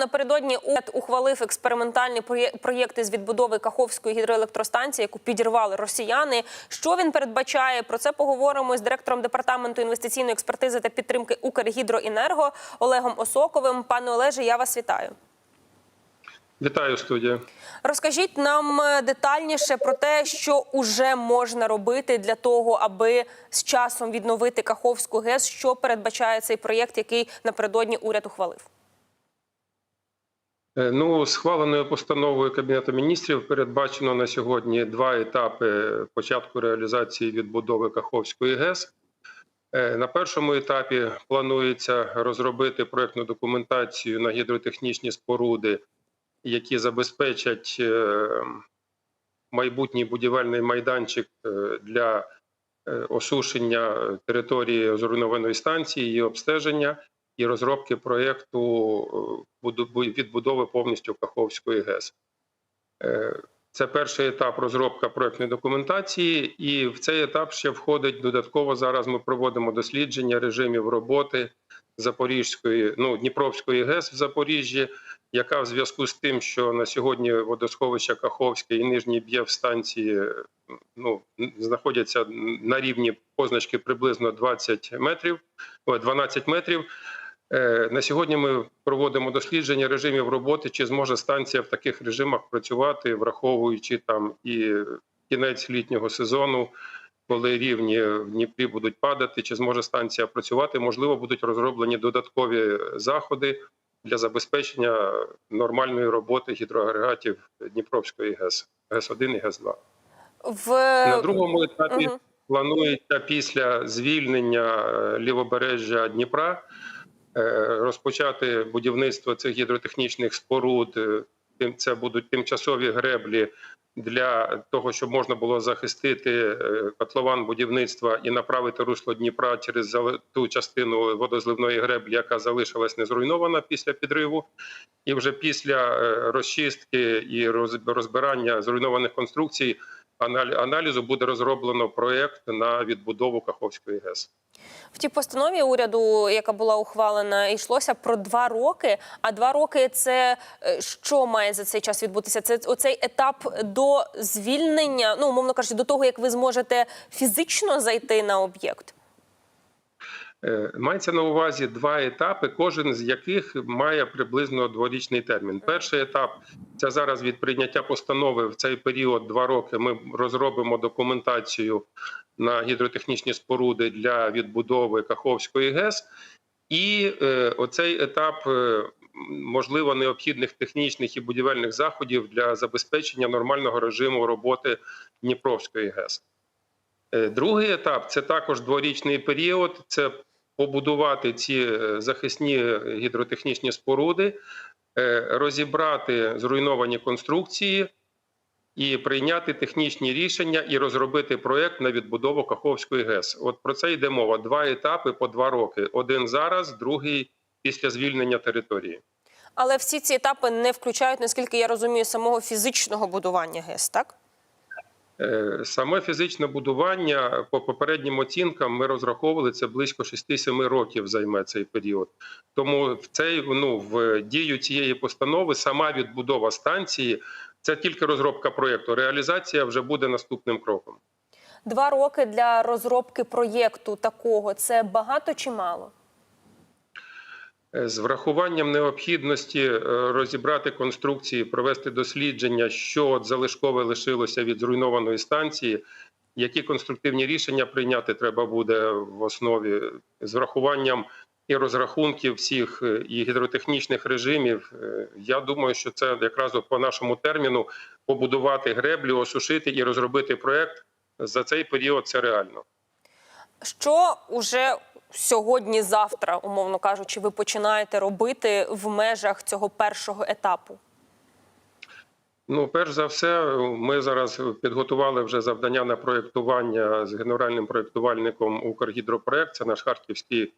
напередодні уряд ухвалив експериментальні проє- проєкти з відбудови Каховської гідроелектростанції, яку підірвали росіяни. Що він передбачає? Про це поговоримо з директором департаменту інвестиційної експертизи та підтримки Укргідроенерго Олегом Осоковим. Пане Олеже, я вас вітаю. Вітаю студія. Розкажіть нам е, детальніше про те, що уже можна робити для того, аби з часом відновити Каховську ГЕС. Що передбачає цей проєкт, який напередодні уряд ухвалив? Е, Ну, схваленою постановою Кабінету міністрів передбачено на сьогодні два етапи початку реалізації відбудови Каховської ГЕС. Е, На першому етапі планується розробити проектну документацію на гідротехнічні споруди, які забезпечать е, майбутній будівельний майданчик для осушення території зруйнованої станції, її обстеження і розробки проєкту е, відбудови повністю Каховської ГЕС. Е, Це перший етап розробка проєктної документації, і в цей етап ще входить додатково. Зараз ми проводимо дослідження режимів роботи Запорізької, ну Дніпровської ГЕС в Запоріжжі, яка в зв'язку з тим, що на сьогодні водосховища Каховське і Нижній Б'єв станції ну, знаходяться на рівні позначки приблизно 20 метрів, 12 метрів. Е, На сьогодні ми проводимо дослідження режимів роботи, чи зможе станція в таких режимах працювати, враховуючи там і кінець літнього сезону, коли рівні в Дніпрі будуть падати, чи зможе станція працювати. Можливо, будуть розроблені додаткові заходи для забезпечення нормальної роботи гідроагрегатів Дніпровської ГЕС, ГЕС-1 і ГЕС-2. В На другому етапі Мгм. планується після звільнення е, лівобережжя Дніпра розпочати будівництво цих гідротехнічних споруд. Е, тим- Це будуть тимчасові греблі для того, щоб можна було захистити е, котлован будівництва і направити русло Дніпра через ту частину водозливної греблі, яка залишилась незруйнована після підриву. І вже після е, розчистки і розбирання зруйнованих конструкцій аналізу буде розроблено проєкт на відбудову Каховської ГЕС. В тій постанові уряду, яка була ухвалена, йшлося про два роки. А два роки це е, що має за цей час відбутися? Це оцей етап до звільнення, ну умовно кажучи, до того як ви зможете фізично зайти на об'єкт. Е, Мається на увазі два етапи, кожен з яких має приблизно дворічний термін. Перший етап це зараз від прийняття постанови в цей період два роки. Ми розробимо документацію на гідротехнічні споруди для відбудови Каховської ГЕС, і е, оцей етап. е, Можливо, необхідних технічних і будівельних заходів для забезпечення нормального режиму роботи Дніпровської ГЕС. Другий етап це також дворічний період. Це побудувати ці е, захисні гідротехнічні споруди, е, розібрати зруйновані конструкції і прийняти технічні рішення і розробити проєкт на відбудову Каховської ГЕС. От про це йде мова. Два етапи по два роки: один зараз, другий після звільнення території. Але всі ці етапи не включають, наскільки я розумію, самого фізичного будування ГЕС, так? Е, Саме фізичне будування по попереднім оцінкам ми розраховували це близько 6-7 років займе цей період. Тому в цей ну в дію цієї постанови сама відбудова станції це тільки розробка проєкту. Реалізація вже буде наступним кроком. Два роки для розробки проєкту такого це багато чи мало? Е, З врахуванням необхідності е, розібрати конструкції, провести дослідження, що от залишкове лишилося від зруйнованої станції, які конструктивні рішення прийняти треба буде в основі з врахуванням і розрахунків всіх е, і гідротехнічних режимів. Я думаю, що це якраз по нашому терміну побудувати греблю, осушити і розробити проект за цей період. Це реально. Що уже сьогодні-завтра, умовно кажучи, ви починаєте робити в межах цього першого етапу? Ну, перш за все, ми зараз підготували вже завдання на проєктування з генеральним проєктувальником Укргідропроект. Це наш харківський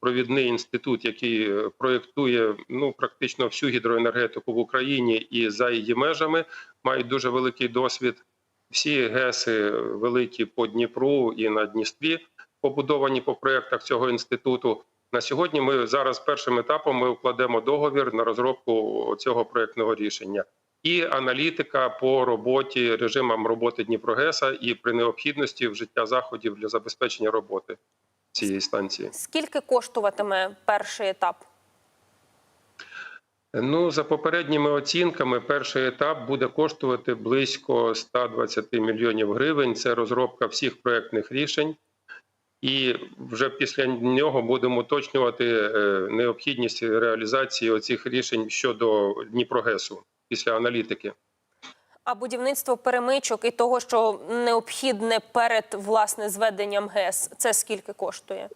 провідний інститут, який проєктує ну практично всю гідроенергетику в Україні і за її межами. Мають дуже великий досвід. Всі ГЕСи великі по Дніпру і на Дністрі побудовані по проєктах цього інституту. На сьогодні ми зараз першим етапом ми укладемо договір на розробку цього проектного рішення. І аналітика по роботі режимам роботи Дніпрогеса і при необхідності вжиття заходів для забезпечення роботи цієї станції. Скільки коштуватиме перший етап? Ну, за попередніми оцінками, перший етап буде коштувати близько 120 мільйонів гривень. Це розробка всіх проектних рішень. І вже після нього будемо уточнювати е, необхідність реалізації оцих рішень щодо Дніпрогесу після аналітики. А будівництво перемичок і того, що необхідне перед власне зведенням ГЕС, це скільки коштує?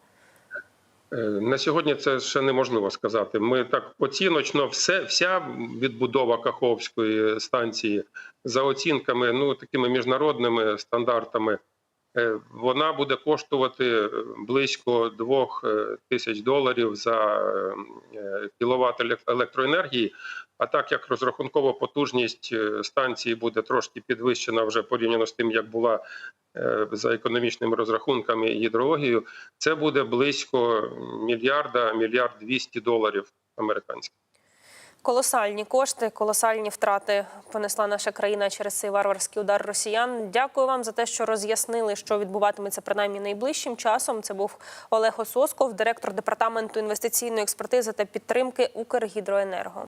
Е, На сьогодні це ще неможливо сказати. Ми так оціночно, все, вся відбудова Каховської станції за оцінками, ну такими міжнародними стандартами, вона буде коштувати близько 2 тисяч доларів за е, кіловат електроенергії. А так як розрахункова потужність е, станції буде трошки підвищена вже порівняно з тим, як була е, за економічними розрахунками і гідрологією, це буде близько мільярда, мільярд двісті доларів американських. Колосальні кошти, колосальні втрати понесла наша країна через цей варварський удар росіян. Дякую вам за те, що роз'яснили, що відбуватиметься принаймні найближчим часом. Це був Олег Ососков, директор департаменту інвестиційної експертизи та підтримки Укргідроенерго.